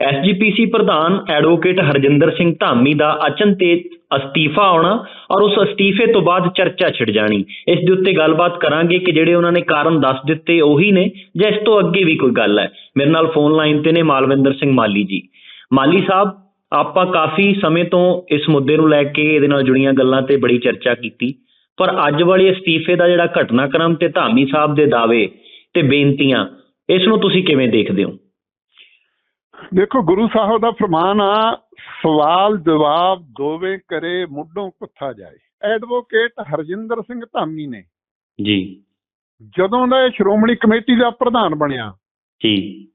SGPC ਪ੍ਰਧਾਨ advocate Harjinder Singh Dhami ਦਾ ਅਚਨਚੇਤ ਅਸਤੀਫਾ ਆਉਣਾ ਔਰ ਉਸ ਅਸਤੀਫੇ ਤੋਂ ਬਾਅਦ ਚਰਚਾ ਛਿੜ ਜਾਣੀ। ਇਸ ਦੇ ਉੱਤੇ ਗੱਲਬਾਤ ਕਰਾਂਗੇ ਕਿ ਜਿਹੜੇ ਉਹਨਾਂ ਨੇ ਕਾਰਨ ਦੱਸ ਦਿੱਤੇ ਉਹੀ ਨੇ ਜਾਂ ਇਸ ਤੋਂ ਅੱਗੇ ਵੀ ਕੋਈ ਗੱਲ ਹੈ। ਮੇਰੇ ਨਾਲ ਫੋਨ ਲਾਈਨ ਤੇ ਨੇ ਮਾਲਵਿੰਦਰ ਸਿੰਘ ਮਾਲੀ ਜੀ। ਮਾਲੀ ਸਾਹਿਬ, ਆਪਾਂ ਕਾਫੀ ਸਮੇਂ ਤੋਂ ਇਸ ਮੁੱਦੇ ਨੂੰ ਲੈ ਕੇ ਇਹਦੇ ਨਾਲ ਜੁੜੀਆਂ ਗੱਲਾਂ ਤੇ ਬੜੀ ਚਰਚਾ ਕੀਤੀ, ਪਰ ਅੱਜ ਵਾਲੇ ਅਸਤੀਫੇ ਦਾ ਜਿਹੜਾ ਘਟਨਾਕ੍ਰਮ ਤੇ ਧਾਮੀ ਸਾਹਿਬ ਦੇ ਦਾਅਵੇ ਤੇ ਬੇਨਤੀਆਂ, ਇਸ ਨੂੰ ਤੁਸੀਂ ਕਿਵੇਂ ਦੇਖਦੇ ਹੋ? ਦੇਖੋ ਗੁਰੂ ਸਾਹਿਬ ਦਾ ਫਰਮਾਨ ਆ ਸਵਾਲ ਜਵਾਬ ਦੋਵੇਂ ਕਰੇ ਮੁੱਢੋਂ ਕੁੱਥਾ ਜਾਏ। ਐਡਵੋਕੇਟ ਹਰਜਿੰਦਰ ਸਿੰਘ ਧਾਮੀ ਨੇ ਜੀ। ਜਦੋਂ ਦਾ ਇਹ ਸ਼੍ਰੋਮਣੀ ਕਮੇਟੀ ਦਾ ਪ੍ਰਧਾਨ ਬਣਿਆ ਜੀ।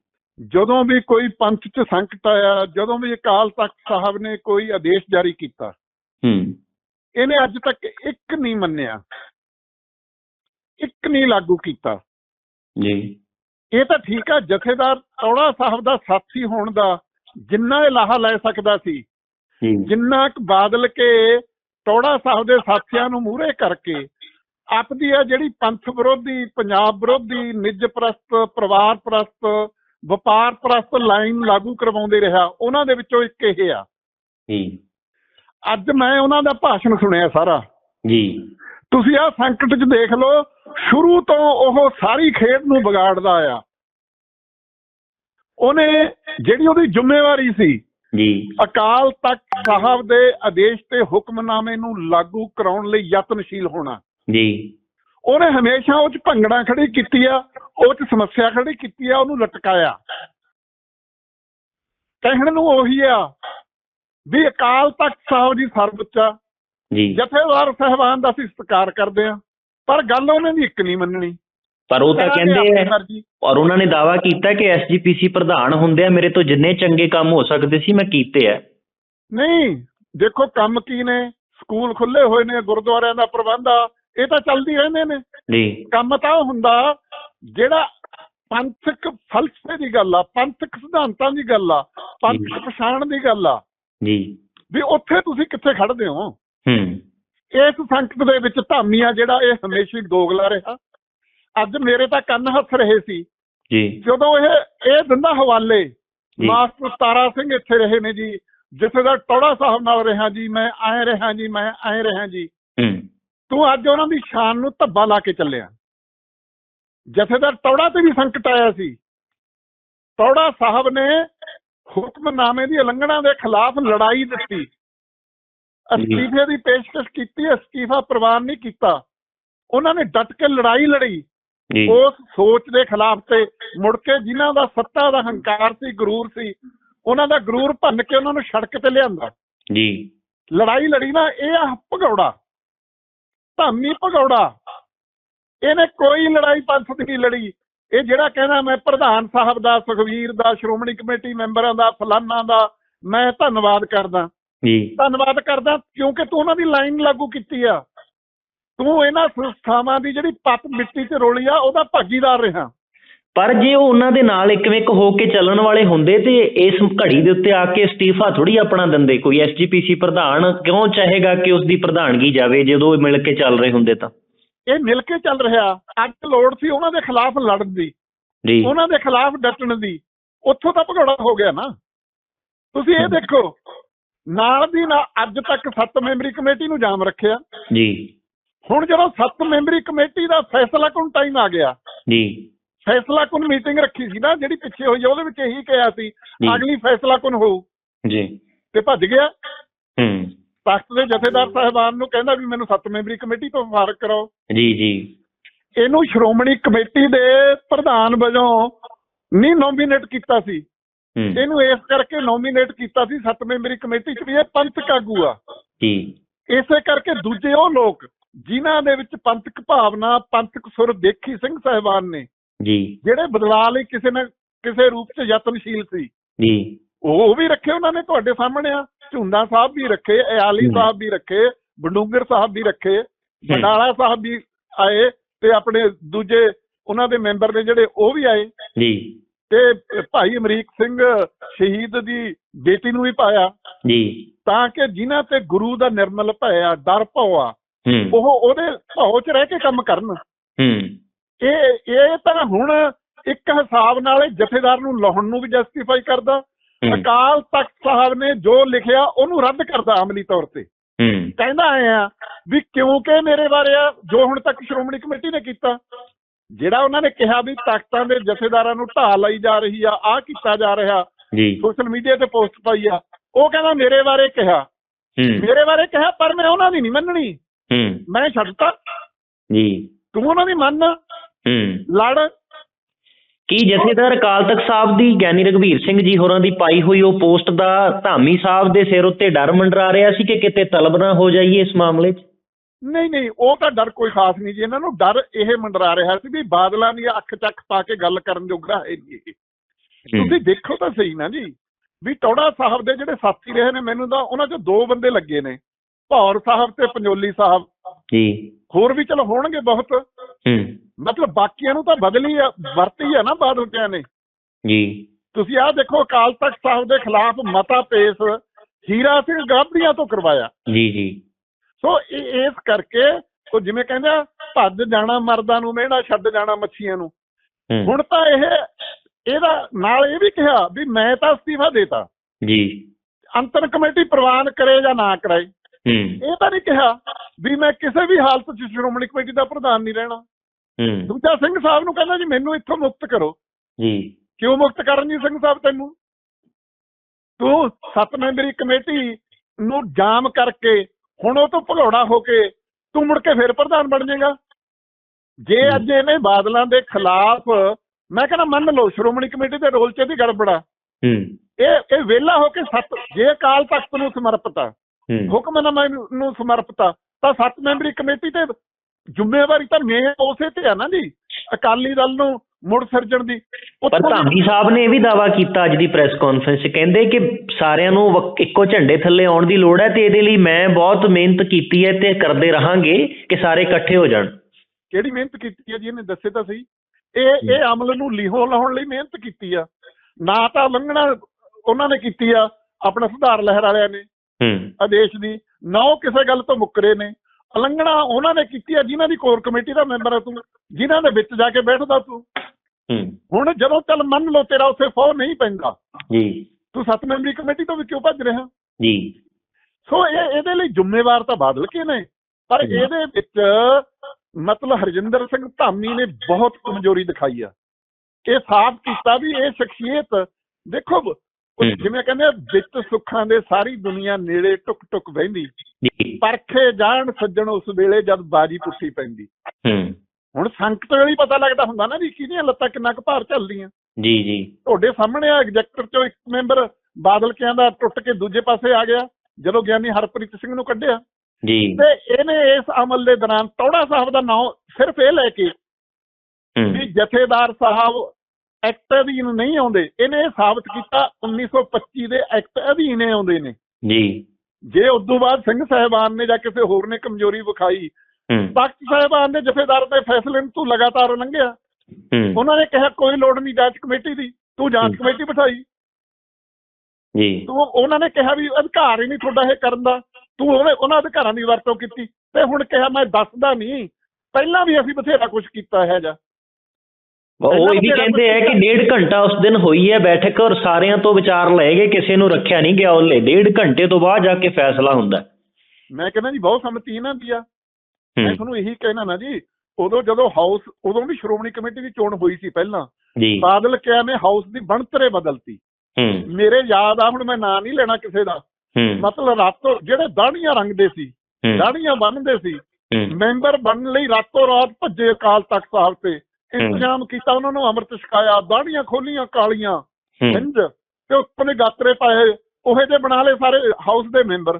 ਜਦੋਂ ਵੀ ਕੋਈ ਪੰਥ 'ਚ ਸੰਕਟ ਆਇਆ ਜਦੋਂ ਵੀ ਅਕਾਲ ਤਖਤ ਸਾਹਿਬ ਨੇ ਕੋਈ ਆਦੇਸ਼ ਜਾਰੀ ਕੀਤਾ ਹੂੰ। ਇਹਨੇ ਅੱਜ ਤੱਕ ਇੱਕ ਨਹੀਂ ਮੰਨਿਆ ਇੱਕ ਨਹੀਂ ਲਾਗੂ ਕੀਤਾ। ਜੀ। ਇਹ ਤਾਂ ਠੀਕ ਆ ਜਥੇਦਾਰ ਤੌੜਾ ਸਾਹਿਬ ਦਾ ਸਾਥੀ ਹੋਣ ਦਾ ਜਿੰਨਾ ਇਹ ਲਾਹਾ ਲੈ ਸਕਦਾ ਸੀ ਜਿੰਨਾ ਕੁ ਬਾਦਲ ਕੇ ਤੌੜਾ ਸਾਹਿਬ ਦੇ ਸਾਥੀਆਂ ਨੂੰ ਮੂਹਰੇ ਕਰਕੇ ਆਪਦੀ ਆ ਜਿਹੜੀ ਪੰਥ ਵਿਰੋਧੀ ਪੰਜਾਬ ਵਿਰੋਧੀ ਨਿੱਜ ਪ੍ਰਸਤ ਪਰਿਵਾਰ ਪ੍ਰਸਤ ਵਪਾਰ ਪ੍ਰਸਤ ਲਾਈਨ ਲਾਗੂ ਕਰਵਾਉਂਦੇ ਰਿਹਾ ਉਹਨਾਂ ਦੇ ਵਿੱਚੋਂ ਇੱਕ ਇਹ ਆ। ਜੀ। ਅੱਜ ਮੈਂ ਉਹਨਾਂ ਦਾ ਭਾਸ਼ਣ ਸੁਣਿਆ ਸਾਰਾ। ਜੀ। ਤੁਸੀਂ ਆ ਸੰਕਟ 'ਚ ਦੇਖ ਲਓ ਸ਼ੁਰੂ ਤੋਂ ਉਹ ਸਾਰੀ ਖੇਡ ਨੂੰ ਵਿਗਾੜਦਾ ਆ ਉਹਨੇ ਜਿਹੜੀ ਉਹਦੀ ਜ਼ਿੰਮੇਵਾਰੀ ਸੀ ਜੀ। ਅਕਾਲ ਤਖਤ ਸਾਹਿਬ ਦੇ ਆਦੇਸ਼ ਤੇ ਹੁਕਮਨਾਮੇ ਨੂੰ ਲਾਗੂ ਕਰਾਉਣ ਲਈ ਯਤਨਸ਼ੀਲ ਹੋਣਾ। ਜੀ। ਉਹਨੇ ਹਮੇਸ਼ਾ ਉਹ ਚ ਭੰਗੜਾ ਖੜੀ ਕੀਤੀ ਆ ਉਹ ਚ ਸਮੱਸਿਆ ਖੜੀ ਕੀਤੀ ਆ ਉਹਨੂੰ ਲਟਕਾਇਆ। ਕਹਿਣ ਨੂੰ ਉਹੀ ਆ ਵੀ ਅਕਾਲ ਤਖਤ ਸਾਹਿਬ ਦੀ ਸਰਵਉੱਚ ਜੀ। ਜਥੇਦਾਰ ਸਹਿਬਾਨ ਦਾ ਅਸੀਂ ਸਤਿਕਾਰ ਕਰਦੇ ਆ ਪਰ ਗੱਲ ਉਹਨੇ ਦੀ ਇੱਕ ਨਹੀਂ ਮੰਨਣੀ। ਪਰ ਉਹ ਤਾਂ ਕਹਿੰਦੇ ਆ। ਔਰ ਉਹਨਾਂ ਨੇ ਦਾਵਾ ਕੀਤਾ ਕਿ ਐਸਜੀਪੀਸੀ ਪ੍ਰਧਾਨ ਹੁੰਦੇ ਆ ਮੇਰੇ ਤੋਂ ਜਿੰਨੇ ਚੰਗੇ ਕੰਮ ਹੋ ਸਕਦੇ ਸੀ ਮੈਂ ਕੀਤੇ ਆ। ਨਹੀਂ ਦੇਖੋ ਕੰਮ ਕੀ ਨੇ ਸਕੂਲ ਖੁੱਲੇ ਹੋਏ ਨੇ ਗੁਰਦੁਆਰਿਆਂ ਦਾ ਪ੍ਰਬੰਧ ਆ ਇਹ ਤਾਂ ਚੱਲਦੀ ਰਹਿੰਦੇ ਨੇ। ਜੀ। ਕੰਮ ਤਾਂ ਹੁੰਦਾ ਜਿਹੜਾ ਪੰਥਕ ਫਲਸਫੇ ਦੀ ਗੱਲ ਆ ਪੰਥਕ ਸਿਧਾਂਤਾਂ ਦੀ ਗੱਲ ਆ ਪੰਥਕ ਪਛਾਣ ਦੀ ਗੱਲ ਆ। ਜੀ। ਵੀ ਉੱਥੇ ਤੁਸੀਂ ਕਿੱਥੇ ਖੜਦੇ ਹੋ? ਹੂੰ। ਇਸ ਸੰਕਟ ਦੇ ਵਿੱਚ ਧਾਮੀਆ ਜਿਹੜਾ ਇਹ ਹਮੇਸ਼ਾ ਹੀ ਦੋਗਲਾ ਰਿਹਾ। ਅੱਜ ਮੇਰੇ ਤਾਂ ਕੰਨ ਹੱਸ ਰਹੇ ਸੀ। ਜੀ। ਜਦੋਂ ਇਹ ਇਹ ਦਿੰਦਾ ਹਵਾਲੇ ਮਾਸਟਰ ਤਾਰਾ ਸਿੰਘ ਇੱਥੇ ਰਹੇ ਨੇ ਜੀ। ਜਿੱਥੇ ਦਾ ਟੋੜਾ ਸਾਹਿਬ ਨਾਲ ਰਿਹਾ ਜੀ ਮੈਂ ਐ ਰਿਹਾ ਜੀ ਮੈਂ ਐ ਰਿਹਾ ਜੀ। ਤੂੰ ਅੱਜ ਉਹਨਾਂ ਦੀ ਸ਼ਾਨ ਨੂੰ ਧੱਬਾ ਲਾ ਕੇ ਚੱਲਿਆ। ਜਥੇਦਾਰ ਟੌੜਾ ਤੇ ਵੀ ਸੰਕਟ ਆਇਆ ਸੀ। ਟੌੜਾ ਸਾਹਿਬ ਨੇ ਹੁਕਮਨਾਮੇ ਦੀ ਉਲੰਘਣਾ ਦੇ ਖਿਲਾਫ ਲੜਾਈ ਦਿੱਤੀ। ਅਸਤੀਫੇ ਦੀ ਪੇਸ਼ਕਸ਼ ਕੀਤੀ ਅਸਤੀਫਾ ਪ੍ਰਵਾਨ ਨਹੀਂ ਕੀਤਾ। ਉਹਨਾਂ ਨੇ ਡਟ ਕੇ ਲੜਾਈ ਲੜੀ। ਉਸ ਸੋਚ ਦੇ ਖਿਲਾਫ ਤੇ ਮੁੜ ਕੇ ਜਿਨ੍ਹਾਂ ਦਾ ਸੱਤਾ ਦਾ ਹੰਕਾਰ ਸੀ ਗਰੂਰ ਸੀ ਉਹਨਾਂ ਦਾ ਗਰੂਰ ਭੰਨ ਕੇ ਉਹਨਾਂ ਨੂੰ ਸੜਕ ਤੇ ਲਿਆਂਦਾ। ਜੀ। ਲੜਾਈ ਲੜੀ ਨਾ ਇਹ ਆ ਭਗੌੜਾ। ਧਾਮੀ ਭਗੌੜਾ। ਇਹਨੇ ਕੋਈ ਲੜਾਈ ਪੰਥ ਦੀ ਲੜੀ। ਇਹ ਜਿਹੜਾ ਕਹਿੰਦਾ ਮੈਂ ਪ੍ਰਧਾਨ ਸਾਹਿਬ ਦਾ ਸੁਖਵੀਰ ਦਾ ਸ਼੍ਰੋਮਣੀ ਕਮੇਟੀ ਮੈਂਬਰਾਂ ਦਾ ਫਲਾਨਾ ਦਾ ਮੈਂ ਧੰਨਵਾਦ ਕਰਦਾ। ਜੀ। ਧੰਨਵਾਦ ਕਰਦਾ ਕਿਉਂਕਿ ਤੂੰ ਉਹਨਾਂ ਦੀ ਲਾਈਨ ਲਾਗੂ ਕੀਤੀ ਆ। ਤੂੰ ਇਹਨਾਂ ਸੰਸਥਾਵਾਂ ਦੀ ਜਿਹੜੀ ਪੱਤ ਮਿੱਟੀ 'ਚ ਰੋਲੀ ਆ ਉਹਦਾ ਭਾਗੀਦਾਰ ਰਿਹਾ। ਪਰ ਜੇ ਉਹ ਉਹਨਾਂ ਦੇ ਨਾਲ ਇੱਕ ਇੱਕ ਹੋ ਕੇ ਚੱਲਣ ਵਾਲੇ ਹੁੰਦੇ ਤੇ ਇਸ ਘੜੀ ਦੇ ਉੱਤੇ ਆ ਕੇ ਅਸਤੀਫਾ ਥੋੜੀ ਆਪਣਾ ਦਿੰਦੇ ਕੋਈ ਐਸਜੀਪੀਸੀ ਪ੍ਰਧਾਨ ਕਿਉਂ ਚਾਹੇਗਾ ਕਿ ਉਸ ਦੀ ਪ੍ਰਧਾਨਗੀ ਜਾਵੇ ਜਦੋਂ ਇਹ ਮਿਲ ਕੇ ਚੱਲ ਰਹੇ ਹੁੰਦੇ ਤਾਂ? ਇਹ ਮਿਲ ਕੇ ਚੱਲ ਰਿਹਾ ਅੱਜ ਲੋੜ ਸੀ ਉਹਨਾਂ ਦੇ ਖਿਲਾਫ ਲੜਨ ਦੀ। ਜੀ। ਉਹਨਾਂ ਦੇ ਖਿਲਾਫ ਡਟਣ ਦੀ। ਉੱਥੋਂ ਤਾਂ ਭਗੌੜਾ ਹੋ ਗਿਆ ਨਾ। ਤੁਸੀਂ ਇਹ ਦੇਖੋ ਨਾਲ ਦੀ ਨਾਲ ਅੱਜ ਤੱਕ 7 ਮੈਂਬਰੀ ਕਮੇਟੀ ਨੂੰ ਜਾਮ ਰੱਖਿਆ। ਜੀ। ਹੁਣ ਜਦੋਂ 7 ਮੈਂਬਰੀ ਕਮੇਟੀ ਦਾ ਫੈਸਲਾ ਕੋਣ ਟਾਈਮ ਆ ਗਿਆ। ਜੀ। ਫੈਸਲਾ ਕੋਣ ਮੀਟਿੰਗ ਰੱਖੀ ਸੀ ਨਾ ਜਿਹੜੀ ਪਿੱਛੇ ਹੋਈ ਉਹਦੇ ਵਿੱਚ ਇਹੀ ਕਿਹਾ ਸੀ। ਅਗਲੀ ਫੈਸਲਾ ਕੋਣ ਹੋਊ। ਜੀ। ਤੇ ਭੱਜ ਗਿਆ। ਹੂੰ। ਤਖਤ ਦੇ ਜਥੇਦਾਰ ਸਾਹਿਬਾਨ ਨੂੰ ਕਹਿੰਦਾ ਵੀ ਮੈਨੂੰ 7 ਮੈਂਬਰੀ ਕਮੇਟੀ ਤੋਂ ਫਾਰਗ ਕਰਾਓ ਜੀ ਜੀ। ਇਹਨੂੰ ਸ਼੍ਰੋਮਣੀ ਕਮੇਟੀ ਦੇ ਪ੍ਰਧਾਨ ਵਜੋਂ ਨਹੀਂ ਨੋਮੀਨੇਟ ਕੀਤਾ ਸੀ। ਇਹਨੂੰ ਇਸ ਕਰਕੇ ਨੋਮੀਨੇਟ ਕੀਤਾ ਸੀ ਸੱਤ ਮੈਂਬਰੀ ਕਮੇਟੀ 'ਚ ਵੀ ਇਹ ਪੰਥਕ ਆਗੂ ਆ। ਜੀ ਇਸੇ ਕਰਕੇ ਦੂਜੇ ਉਹ ਲੋਕ ਜਿਨ੍ਹਾਂ ਦੇ ਵਿੱਚ ਪੰਥਕ ਭਾਵਨਾ ਪੰਥਕ ਸੁਰ ਦੇਖੀ ਸਿੰਘ ਸਾਹਿਬਾਨ ਨੇ ਜੀ। ਜਿਹੜੇ ਬਦਲਾਅ ਲਈ ਕਿਸੇ ਨਾ ਕਿਸੇ ਰੂਪ 'ਚ ਯਤਨਸ਼ੀਲ ਸੀ ਜੀ। ਉਹ ਵੀ ਰੱਖੇ ਉਹਨਾਂ ਨੇ ਤੁਹਾਡੇ ਸਾਹਮਣੇ ਆ। ਝੁੰਦਾ ਸਾਹਿਬ ਵੀ ਰੱਖੇ ਇਆਲੀ। ਸਾਹਿਬ ਵੀ ਰੱਖੇ ਬਡੂੰਗਰ ਸਾਹਿਬ ਵੀ ਰੱਖੇ ਬਡਾਲਾ ਸਾਹਿਬ ਵੀ ਆਏ ਤੇ ਆਪਣੇ ਦੂਜੇ ਉਹਨਾਂ ਦੇ ਮੈਂਬਰ ਨੇ ਜਿਹੜੇ ਉਹ ਵੀ ਆਏ। ਜੀ। ਤੇ ਭਾਈ ਅਮਰੀਕ ਸਿੰਘ ਸ਼ਹੀਦ ਦੀ ਬੇਟੀ ਨੂੰ ਵੀ ਪਾਇਆ। ਜੀ। ਤਾਂ ਕਿ ਜਿਨ੍ਹਾਂ ਤੇ ਗੁਰੂ ਦਾ ਨਿਰਮਲ ਭਇਆ ਡਰ ਭਉਆ ਹੂੰ। ਉਹ ਉਹਦੇ ਭਉ 'ਚ ਰਹਿ ਕੇ ਕੰਮ ਕਰਨ। ਹੂੰ। ਇਹ ਇਹ ਤਾਂ ਹੁਣ ਇੱਕ ਹਿਸਾਬ ਨਾਲ ਜਥੇਦਾਰ ਨੂੰ ਲਾਉਣ ਨੂੰ ਵੀ ਜਸਟੀਫਾਈ ਕਰਦਾ। ਅਕਾਲ ਤਖਤ ਸਾਹਿਬ ਨੇ ਜੋ ਲਿਖਿਆ ਉਹਨੂੰ ਰੱਦ ਕਰਦਾ ਅਮਲੀ ਤੌਰ ਤੇ। ਕਹਿੰਦਾ ਆਏ ਆ ਵੀ ਕਿਉਂਕਿ ਮੇਰੇ ਬਾਰੇ ਜੋ ਹੁਣ ਤੱਕ ਸ਼੍ਰੋਮਣੀ ਕਮੇਟੀ ਨੇ ਕੀਤਾ ਜਿਹੜਾ ਉਹਨਾਂ ਨੇ ਕਿਹਾ ਵੀ ਤਖਤਾਂ ਦੇ ਜਥੇਦਾਰਾਂ ਨੂੰ ਢਾਹ ਲਈ ਜਾ ਰਹੀ ਆ ਆ ਕੀਤਾ ਜਾ ਰਿਹਾ। ਜੀ। ਸੋਸ਼ਲ ਮੀਡੀਆ ਤੇ ਪੋਸਟ ਪਾਈ ਆ। ਉਹ ਕਹਿੰਦਾ ਮੇਰੇ ਬਾਰੇ ਕਿਹਾ। ਮੇਰੇ ਬਾਰੇ ਕਿਹਾ ਪਰ ਮੈਂ ਉਹਨਾਂ ਦੀ ਨਹੀਂ ਮੰਨਣੀ। ਮੈਂ ਛੱਡਤਾ। ਜੀ। ਤੂੰ ਉਹਨਾਂ ਦੀ ਮੰਨ। ਲੜ। ਕੀ ਜਥੇਦਾਰ ਅਕਾਲ ਤਖਤ ਸਾਹਿਬ ਦੀ ਗਿਆਨੀ ਰਘਵੀਰ ਸਿੰਘ ਜੀ ਹੋਰਾਂ ਦੀ ਪਾਈ ਹੋਈ ਉਹ ਪੋਸਟ ਦਾ ਧਾਮੀ ਸਾਹਿਬ ਦੇ ਸਿਰ ਉੱਤੇ ਡਰ ਮੰਡਰਾ ਰਿਹਾ ਸੀ ਕਿ ਕਿਤੇ ਤਲਬ ਨਾ ਹੋ ਜਾਈਏ ਇਸ ਮਾਮਲੇ 'ਚ? ਨਹੀਂ ਨਹੀਂ ਉਹ ਤਾਂ ਡਰ ਕੋਈ ਖਾਸ ਨਹੀਂ ਜੀ। ਇਹਨਾਂ ਨੂੰ ਡਰ ਇਹ ਮੰਡਰਾ ਰਿਹਾ ਸੀ ਵੀ ਬਾਦਲਾਂ ਦੀ ਅੱਖ ਚੱਕ ਪਾ ਕੇ ਗੱਲ ਕਰਨ ਜੋਗਾ ਹੈ ਨਹੀਂ। ਹੂੰ, ਤੁਸੀਂ ਦੇਖੋ ਤਾਂ ਸਹੀ ਨਾ ਜੀ। ਵੀ ਟੌੜਾ ਸਾਹਿਬ ਦੇ ਜਿਹੜੇ ਸਾਥੀ ਰਹੇ ਨੇ ਮੈਨੂੰ ਤਾਂ ਉਹਨਾਂ 'ਚ ਦੋ ਬੰਦੇ ਲੱਗੇ ਨੇ। ਭੌਰ ਸਾਹਿਬ ਤੇ ਪੰਜੋਲੀ ਸਾਹਿਬ। ਜੀ। ਹੋਰ ਵੀ ਚਲੋ ਹੋਣਗੇ ਬਹੁਤ। ਹੂੰ। ਮਤਲਬ ਬਾਕੀਆਂ ਨੂੰ ਤਾਂ ਬਦਲੀ ਆ ਵਰਤੀ ਆ ਨਾ ਬਾਦਲ ਕਿਆ ਨੇ। ਜੀ। ਤੁਸੀਂ ਆਹ ਦੇਖੋ ਅਕਾਲ ਤਖਤ ਸਾਹਿਬ ਦੇ ਖਿਲਾਫ ਮਤਾ ਪੇਸ਼ ਹੀਰਾ ਸਿੰਘ ਗਾਬੜੀਆਂ ਤੋਂ ਕਰਵਾਇਆ। ਜੀ ਜੀ। ਸੋ ਇਸ ਕਰਕੇ ਉਹ ਜਿਵੇਂ ਕਹਿੰਦੇ ਆ ਭੱਜ ਜਾਣਾ ਮਰਦਾਂ ਨੂੰ ਮਿਹਣਾ ਛੱਡ ਜਾਣਾ ਮੱਛੀਆਂ ਨੂੰ। ਹੁਣ ਤਾਂ ਇਹ ਇਹਦਾ ਨਾਲ ਇਹ ਵੀ ਕਿਹਾ ਵੀ ਮੈਂ ਤਾਂ ਅਸਤੀਫਾ ਦੇਤਾ। ਜੀ। ਅੰਤਰ ਕਮੇਟੀ ਪ੍ਰਵਾਨ ਕਰੇ ਜਾਂ ਨਾ ਕਰਾਏ ਹੂੰ। ਇਹ ਤਾਂ ਨਹੀਂ ਕਿਹਾ ਵੀ ਮੈਂ ਕਿਸੇ ਵੀ ਹਾਲਤ 'ਚ ਸ਼੍ਰੋਮਣੀ ਕਮੇਟੀ ਦਾ ਪ੍ਰਧਾਨ ਨਹੀਂ ਰਹਿਣਾ। ਹੂੰ। ਦੂਜਾ ਸਿੰਘ ਸਾਹਿਬ ਨੂੰ ਕਹਿੰਦਾ ਜੀ ਮੈਨੂੰ ਇੱਥੋਂ ਮੁਕਤ ਕਰੋ। ਜੀ। ਕਿਉਂ ਮੁਕਤ ਕਰਨ ਜੀ ਸਿੰਘ ਸਾਹਿਬ ਤੈਨੂੰ? ਤੂੰ ਸੱਤ ਮੈਂਬਰੀ ਕਮੇਟੀ ਨੂੰ ਜਾਮ ਕਰਕੇ ਹੁਣ ਉਹ ਤੋਂ ਭਗੌੜਾ ਹੋ ਕੇ ਤੂੰ ਮੁੜ ਕੇ ਫਿਰ ਪ੍ਰਧਾਨ ਬਣ ਜਾਏਗਾ। ਜੇ ਅੱਜ ਇਹਨੇ ਬਾਦਲਾਂ ਦੇ ਖਿਲਾਫ ਮੈਂ ਕਹਿੰਦਾ ਮੰਨ ਲਓ ਸ਼੍ਰੋਮਣੀ ਕਮੇਟੀ ਦੇ ਰੋਲ 'ਚ ਇਹਦੀ ਗੜਬੜਾ। ਹੂੰ। ਇਹ ਇਹ ਵਿਹਲਾ ਹੋ ਕੇ ਸੱਤ ਜੇ ਅਕਾਲ ਤਖਤ ਨੂੰ ਸਮਰਪਿਤ ਹੁਕਮਨਾਮਾ ਨੂੰ ਨੂੰ ਸਮਰਪਿਤ ਆ ਤਾਂ ਸੱਤ ਮੈਂਬਰੀ ਕਮੇਟੀ ਤੇ ਜ਼ਿੰਮੇਵਾਰੀ ਤਾਂ ਮੇਨ ਉਸੇ ਤੇ ਆ ਨਾ ਜੀ। ਅਕਾਲੀ ਦਲ ਨੂੰ ਮੁੜ ਸਿਰਜਣ ਦੀ। ਪਰ ਧਾਮੀ ਸਾਹਿਬ ਨੇ ਇਹ ਵੀ ਦਾਵਾ ਕੀਤਾ ਅੱਜ ਦੀ ਪ੍ਰੈਸ ਕਾਨਫਰੰਸ 'ਚ। ਕਹਿੰਦੇ ਕਿ ਸਾਰਿਆਂ ਨੂੰ ਇੱਕੋ ਝੰਡੇ ਥੱਲੇ ਆਉਣ ਦੀ ਲੋੜ ਹੈ ਤੇ ਇਹਦੇ ਲਈ ਮੈਂ ਬਹੁਤ ਮਿਹਨਤ ਕੀਤੀ ਹੈ ਤੇ ਕਰਦੇ ਰਹਾਂਗੇ ਕਿ ਸਾਰੇ ਇਕੱਠੇ ਹੋ ਜਾਣ। ਕਿਹੜੀ ਮਿਹਨਤ ਕੀਤੀ ਹੈ ਜੀ? ਇਹਨੇ ਦੱਸੇ ਤਾਂ ਸਹੀ। ਇਹ ਇਹ ਅਮਲ ਨੂੰ ਲਿਹੋ ਲਾਉਣ ਲਈ ਮਿਹਨਤ ਕੀਤੀ ਆ। ਨਾ ਤਾਂ ਉਲੰਘਣਾ ਉਹਨਾਂ ਨੇ ਕੀਤੀ ਆ ਆਪਣਾ ਸੁਧਾਰ ਲਹਿਰ ਵਾਲਿਆਂ ਨੇ ਹੂੰ। ਆਦੇਸ਼ ਦੀ। ਨਾ ਉਹ ਕਿਸੇ ਗੱਲ ਤੋਂ ਮੁੱਕਰੇ ਨੇ। ਉਲੰਘਣਾ ਉਹਨਾਂ ਨੇ ਕੀਤੀ ਆ ਜਿਨ੍ਹਾਂ ਦੀ ਕੋਰ ਕਮੇਟੀ ਦਾ ਮੈਂਬਰ ਆ ਤੂੰ ਜਿਨ੍ਹਾਂ ਦੇ ਵਿੱਚ ਜਾ ਕੇ ਬੈਠਦਾ ਤੂੰ। ਹੁਣ ਜਦੋਂ ਚੱਲ ਮੰਨ ਲਓ ਤੇਰਾ ਉੱਥੇ ਫੋ ਨਹੀਂ ਪੈਂਦਾ ਜੀ। ਤੂੰ ਸੱਤ ਮੈਂਬਰੀ ਕਮੇਟੀ ਤੋਂ ਵੀ ਕਿਉਂ ਭੱਜ ਰਿਹਾ? ਜੀ। ਸੋ ਇਹ ਇਹਦੇ ਲਈ ਜ਼ਿੰਮੇਵਾਰ ਤਾਂ ਬਾਦਲ ਕੇ ਨੇ। ਪਰ। ਇਹਦੇ ਵਿੱਚ ਮਤਲਬ ਹਰਜਿੰਦਰ ਸਿੰਘ ਧਾਮੀ ਨੇ ਬਹੁਤ ਕਮਜ਼ੋਰੀ ਦਿਖਾਈ ਆ। ਇਹ ਸਾਫ਼ ਕੀਤਾ ਵੀ ਇਹ ਸ਼ਖਸੀਅਤ ਦੇਖੋ। ਜਿਵੇਂ ਕਹਿੰਦੇ ਵਿੱਚ ਸੁੱਖਾਂ ਦੇ ਸਾਰੀ ਦੁਨੀਆ ਨੇੜੇ ਟੁਕ ਟੁਕ ਬਹਿੰਦੀ ਜੀ। ਪਰਖੇ ਜਾਣ ਸੱਜਣ ਉਸ ਵੇਲੇ ਜਦ ਬਾਜੀ ਪੁੱਠੀ ਪੈਂਦੀ। ਹੂੰ। ਹੁਣ ਸੰਕਟ ਵੇਲੇ ਪਤਾ ਲੱਗਦਾ ਹੁੰਦਾ ਨਾ ਵੀ ਕਿਹਦੀਆਂ ਲੱਤਾਂ ਕਿੰਨਾ ਕੁ ਭਾਰ ਚੱਲਦੀਆਂ। ਜੀ ਜੀ। ਤੁਹਾਡੇ ਸਾਹਮਣੇ ਆ ਐਗਜ਼ੈਕਟਿਵ ਚੋਂ ਇੱਕ ਮੈਂਬਰ ਬਾਦਲ ਕਿਆਂ ਦਾ ਟੁੱਟ ਕੇ ਦੂਜੇ ਪਾਸੇ ਆ ਗਿਆ ਜਦੋਂ ਗਿਆਨੀ ਹਰਪ੍ਰੀਤ ਸਿੰਘ ਨੂੰ ਕੱਢਿਆ। ਜੀ। ਤੇ ਇਹਨੇ ਇਸ ਅਮਲ ਦੇ ਦੌਰਾਨ ਟੌੜਾ ਸਾਹਿਬ ਦਾ ਨਾਮ ਸਿਰਫ ਇਹ ਲੈ ਕੇ ਵੀ ਜਥੇਦਾਰ ਸਾਹਿਬ ਐਕਟ ਅਧੀਨ ਨਹੀਂ ਆਉਂਦੇ। ਇਹਨੇ ਇਹ ਸਾਬਤ ਕੀਤਾ 1925 ਦੇ ਐਕਟ ਅਧੀਨ ਆਉਂਦੇ ਨੇ। ਜੀ। ਜੇ ਉਸ ਤੋਂ ਬਾਅਦ ਸਿੰਘ ਸਾਹਿਬਾਨ ਨੇ ਜਾਂ ਕਿਸੇ ਹੋਰ ਨੇ ਕਮਜ਼ੋਰੀ ਵਿਖਾਈ ਤਖਤ ਸਾਹਿਬਾਨ ਦੇ ਜਥੇਦਾਰ ਦੇ ਫੈਸਲੇ ਨੂੰ ਤੂੰ ਲਗਾਤਾਰ ਲੰਘਿਆ। ਉਹਨਾਂ ਨੇ ਕਿਹਾ ਕੋਈ ਲੋੜ ਨਹੀਂ ਜਾਂਚ ਕਮੇਟੀ ਦੀ ਤੂੰ ਜਾਂਚ। ਕਮੇਟੀ ਬਿਠਾਈ। ਜੀ। ਤੂੰ ਉਹਨਾਂ ਨੇ ਕਿਹਾ ਵੀ ਅਧਿਕਾਰ ਹੀ ਨਹੀਂ ਤੁਹਾਡਾ ਇਹ ਕਰਨ ਦਾ। ਤੂੰ ਉਹਨੇ ਉਹਨਾਂ ਅਧਿਕਾਰਾਂ ਦੀ ਵਰਤੋਂ ਕੀਤੀ। ਤੇ ਹੁਣ ਕਿਹਾ ਮੈਂ ਦੱਸਦਾ ਨਹੀਂ ਪਹਿਲਾਂ ਵੀ ਅਸੀਂ ਬਥੇਰਾ ਕੁਝ ਕੀਤਾ ਹੈ ਜਾ ਉਹ ਇਹ ਵੀ ਕਹਿੰਦੇ ਆ ਕਿ ਡੇਢ ਘੰਟਾ ਉਸ ਦਿਨ ਹੋਈ ਹੈ ਬੈਠਕ ਔਰ ਸਾਰਿਆਂ ਤੋਂ ਵਿਚਾਰ ਲਏ ਗਏ ਕਿਸੇ ਨੂੰ ਰੱਖਿਆ ਨਹੀਂ ਗਿਆ। ਉਹਲੇ ਡੇਢ ਘੰਟੇ ਤੋਂ ਬਾਅਦ ਜਾ ਕੇ ਫੈਸਲਾ ਹੁੰਦਾ। ਮੈਂ ਕਹਿੰਦਾ ਜੀ ਬਹੁਤ ਸੰਮਤੀ ਇਹਨਾਂ ਦੀ ਆ। ਮੈਂ ਤੁਹਾਨੂੰ ਇਹੀ ਕਹਿਣਾ ਨਾ ਜੀ ਉਦੋਂ ਜਦੋਂ ਹਾਊਸ ਉਦੋਂ ਵੀ ਸ਼੍ਰੋਮਣੀ ਕਮੇਟੀ ਦੀ ਚੋਣ ਹੋਈ ਸੀ ਪਹਿਲਾਂ ਜੀ। ਬਾਦਲ ਕਿਹਾ ਨੇ ਹਾਊਸ ਦੀ ਬਣਤਰੇ ਬਦਲਤੀ। ਮੇਰੇ ਯਾਦ ਆ ਹੁਣ ਮੈਂ ਨਾਂ ਨਹੀਂ ਲੈਣਾ ਕਿਸੇ ਦਾ। ਮਤਲਬ ਰਾਤੋਂ ਜਿਹੜੇ ਦਾੜੀਆਂ ਰੰਗਦੇ ਸੀ ਦਾੜੀਆਂ ਬੰਨਦੇ ਸੀ ਮੈਂਬਰ ਬਣਨ ਲਈ ਰਾਤੋਂ ਰਾਤ ਭੱਜੇ ਅਕਾਲ ਤਖਤ ਸਾਹਿਬ ਤੇ ਇੰਤਜ਼ਾਮ ਕੀਤਾ ਉਹਨਾਂ ਨੂੰ ਅੰਮ੍ਰਿਤ ਛਕਾਇਆ ਦਾੜੀਆਂ ਖੋਲੀਆਂ ਕਾਲੀਆਂ ਸਿੰਝ ਤੇ ਉੱਪਰ ਗਾਤਰੇ ਪਾਏ ਉਹੇ ਜੇ ਬਣਾ ਲਏ ਸਾਰੇ ਹਾਊਸ ਦੇ ਮੈਂਬਰ।